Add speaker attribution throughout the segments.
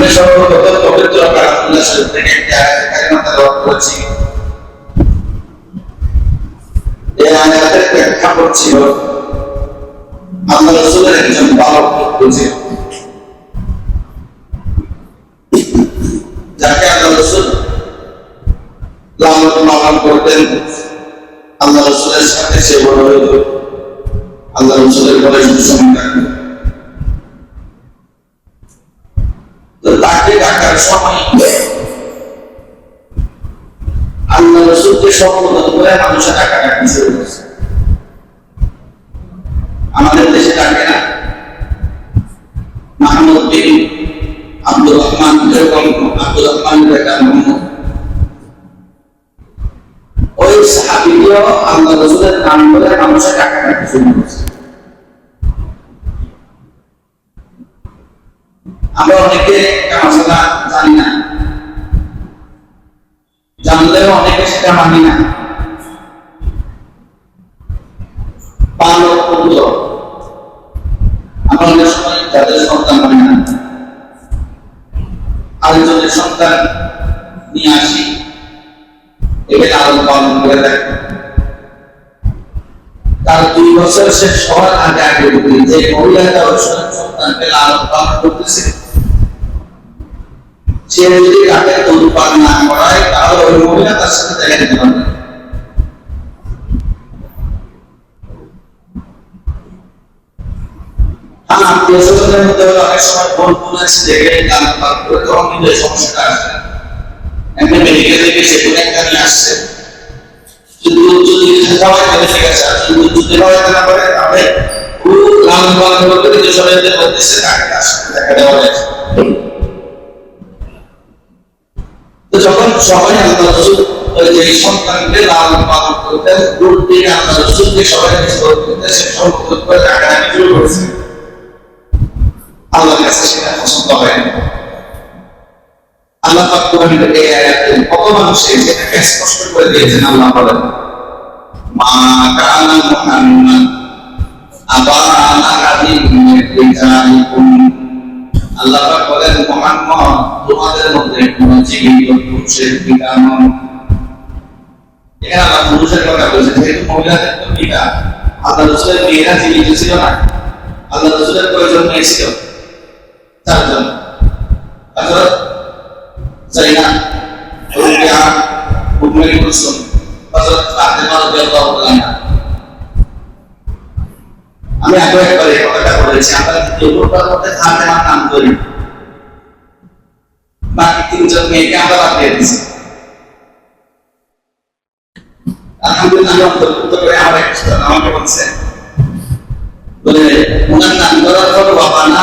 Speaker 1: আমি সর্বপ্রথম পবিত্র ব্যাখ্যা আল্লাহ রসুলের একজন যাকে আল্লাহ রসুল লালন পালন করতেন, আল্লাহ সাথে সে বড় হইত আল্লাহ রসুলের ঘরে শুরু করছে আমাদের দেশে ডাকে না। আব্দুর রহমান এরকম আব্দুর রহমান মোহাম্মদ আমরা অনেকে জানলেও অনেকে সেটা মানি না। তার দুই বছর শেষ হওয়ার আগে আগে যে মহিলাটা ওই সন্তানকে লালন পালন করতেছে, সে যদি তাকে পান না করায়, তাহলে ওই মহিলা তার সাথে দেখা দিতে পারবে হ্যাঁ স্বজনের মধ্যে অনেক সময় দেখে লালন পালন করে তখন কিন্তু সমস্যাটা একটা মেডিকেল থেকে আসছে যদি যদি খাওয়াই তাহলে ঠিক আছে যদি যদি খাওয়াইতে না। পারে তাহলে খুব লালন পালন করতে কিন্তু শরীরে বলতেছে তাকে তার সাথে দেখা দেওয়া হয়েছে আল্লাহ সে হয় আল্লাহ পাক কোরআনের এই আয়াতে কত মানুষের সেটাকে স্পষ্ট করে দিয়েছেন, আল্লাহ বলেন, মা কানা মুহাম্মদ আল্লাহ পাক বলেন, মুহাম্মদ, তোমাদের মধ্যে কোন জীবিত পুরুষের পিতা নন। এখানে আল্লাহ পুরুষের কথা না আল্লাহ রসুলের কয়জন মেয়ে ছিল চারজন। জাইনাব রুবিয়া উম্মে কুলসুম হযরত ফাতেমা রাদিয়াল্লাহু তাআলা আমি আগে একবার এই কথাটা বলেছি, আমরা দ্বিতীয়টার মধ্যে ফাতেমার নাম করি? বাকি তিনজন মেয়েকে আমরা বাদ দিয়ে দিছি। আলহামদুলিল্লাহ, অন্তর্ভুক্ত করে আমার এক আমাকে বলছে, বলে, ওনার নাম করার পর বাবা না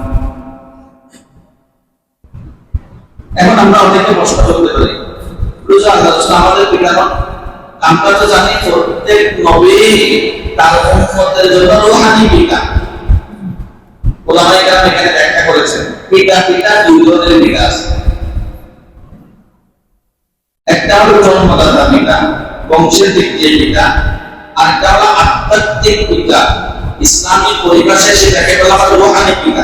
Speaker 1: এখন আমরা অনেকে প্রশ্ন করতে পারি। রোজা আল্লাহ আমাদের পিতা নন আমরা তো জানি প্রত্যেক নবী তার উম্মতের জন্য রূহানি পিতা। ওলামায়ে এখানে ব্যাখ্যা করেছেন, পিতা পিতা দুই ধরনের পিতা আছে একটা হলো জন্মদাতা পিতা, বংশের দিক দিয়ে পিতা আর হলো আধ্যাত্মিক পিতা। ইসলামী পরিভাষায় সেটাকে বলা হয় রূহানি পিতা।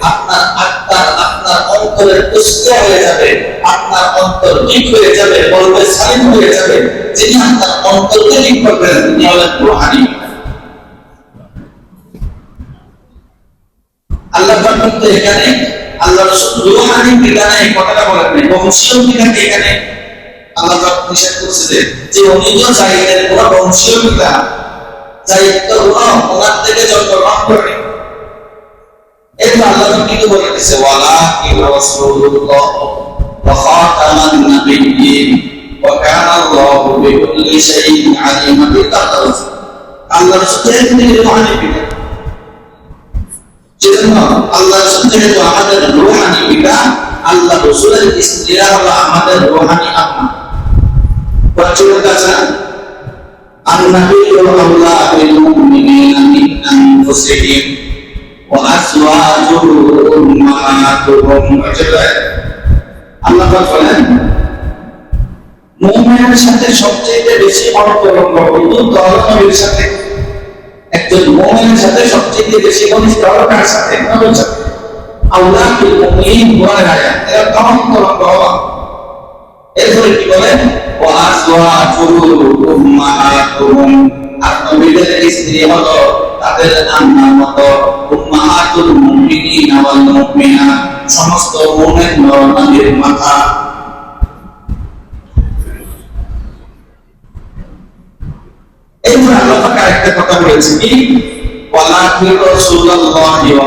Speaker 1: আপনার আত্মার আপনার অন্তরের পুষ্ট হয়ে যাবে, আপনার অন্তর ঠিক হয়ে যাবে বলবে সালিম হয়ে যাবে যিনি আপনার অন্তরকে ঠিক করবেন তিনি হলেন রুহানি। আল্লাহ এখানে, আল্লাহ রাসূল রুহানি বিধানে এই কথাটা বলেন নাই বংশীয় বিধানে এখানে আল্লাহ নিষেধ করছে যে যে অনিজ জায়গায় কোন বংশীয় বিধান দায়িত্ব গুণ ওনার থেকে জন্মগ্রহণ করে itu Allah itu berarti sewalahi Rasulullah wa khataman nabiyyin wa kana Allah bi kulli syai'in alim bi taqdir Allah setiap ini rohani kita jadi Allah setiap itu Allah Rasul dan Allah ada rohani apa percuma Allah itu Allah bin mu'minin min আল্লাহ বলেন, মুমিনের সাথে সবচেয়ে বেশি অন্তরঙ্গ বন্ধুত্ব হলো নবীর সাথে। একজন মুমিনের সাথে সবচেয়ে বেশি ঘনিষ্ঠ হলো কার সাথে? নবীর সাথে আল্লাহ বিল মুমিন বলে রাখা তখন তরঙ্গ হওয়া এরপরে কি বলেন? ও আসওয়াজুহু উম্মাহাতুহুম। আর নবীদের স্ত্রী হলো তাদের আম্মার মতো উম্মাহাতুল সমস্ত মুমিন আরেকটা কথা বলেছে কি? ওয়ালাকিন রাসূলুল্লাহি ওয়া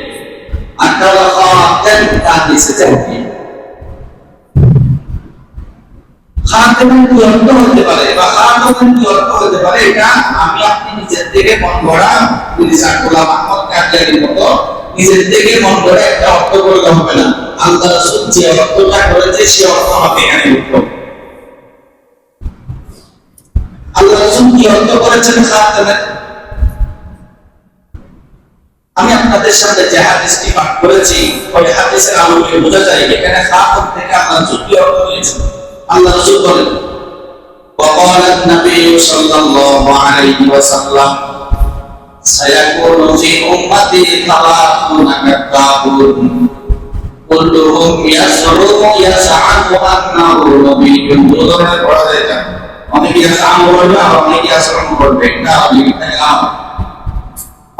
Speaker 1: নিচে জবর দিয়ে খাতেমের কি অর্থ হতে পারে বা খাতমের কি হতে পারে এটা আমি আপনি নিজের থেকে মন গড়া মির্জা গোলাম আহমদ কাদিয়ানির মতো নিজের থেকে মন গড়া একটা অর্থ করলে হবে না আল্লাহ রাসূল যে অর্থটা করেছে সে অর্থ আমাকে এখানে উঠবে আল্লাহ রাসূল কি অর্থ করেছেন? খাতেমের আমি আপনাদের সামনে যে হাদিসটি পাঠ করেছি ওই হাদিসের আলোকে বোঝা যায় এখানে খাতম থেকে আল্লাহ রাসূল কি অর্থ নিয়েছেন আল্লাহ রাসূল বলেন وقال النبي صلى الله عليه وسلم سيكون في أمتي ثلاثون كذاب كلهم يزعم يزعم أنه نبي দুধরনের পড়া যায় এটা অনেকে ইয়াসাম বলবে আর অনেকে ইয়াসরম বলবে এটা লিখতে গেলাম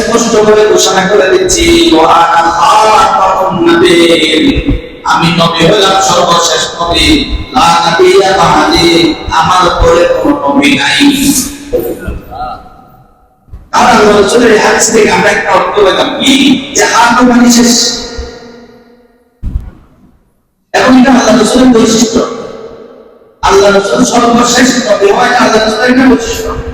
Speaker 1: স্পষ্ট করে ঘোষণা করে দিচ্ছি আমি নবী হলাম সর্বশেষ আমার পরে কোনো নবী নাই। রসুলের থেকে আমরা একটা অর্থ পেলাম কি? যে শেষ। এবং এটা আল্লাহ রসুলের বৈশিষ্ট্য। আল্লাহ রসুল সর্বশেষ নবী হয় আল্লাহ রসুলের একটা বৈশিষ্ট্য।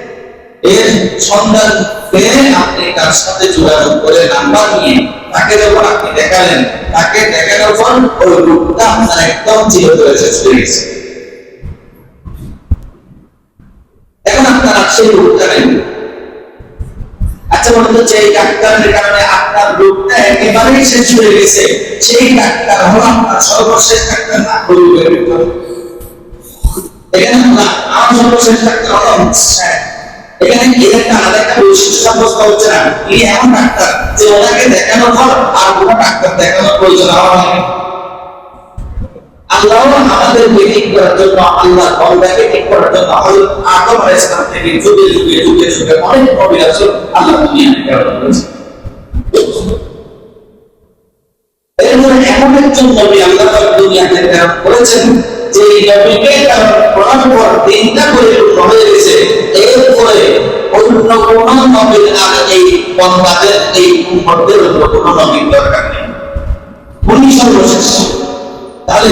Speaker 1: এর সন্ধান পেয়ে আপনি তার সাথে যোগাযোগ করে নাম্বার নিয়ে তাকে যখন আপনি দেখালেন, তাকে দেখানোর পর ওই রোগটা আপনার একদম চিরতরে শেষ হয়ে গেছে। এখন আপনার সেই রোগটা নেই। আচ্ছা বলুন তো যে ডাক্তারের কারণে আপনার রোগটা একেবারেই শেষ হয়ে গেছে, সেই ডাক্তার হলো আপনার সর্বশেষ ডাক্তার না রোগের ভিতরে এখানে না আমার সর্বশেষ ডাক্তার হলো স্যার। এখানে কি একটা আলাদা একটা বৈশিষ্ট্য সাব্যস্ত হচ্ছে না। তিনি এমন ডাক্তার যে ওনাকে দেখানোর পর আর কোনো ডাক্তার দেখানোর প্রয়োজন আমার হয় আল্লাহ আমাদের ঠিক করার জন্য, আল্লাহ বন্দাকে ঠিক করার জন্য হযরত আদম আলাইহিস থেকে যুগে যুগে যুগে যুগে অনেক নবী রাসূল আল্লাহ দুনিয়াতে প্রেরণ করেছেন এরপরে এমন একজন নবী আল্লাহ দুনিয়াতে প্রেরণ করেছেন এই নবীকে তার পড়ার পর তিনটা করে পূর্ণ হয়ে গেছে। এরপরে অন্য কোন নবীর আর এই বন্দাদের এই তাহলে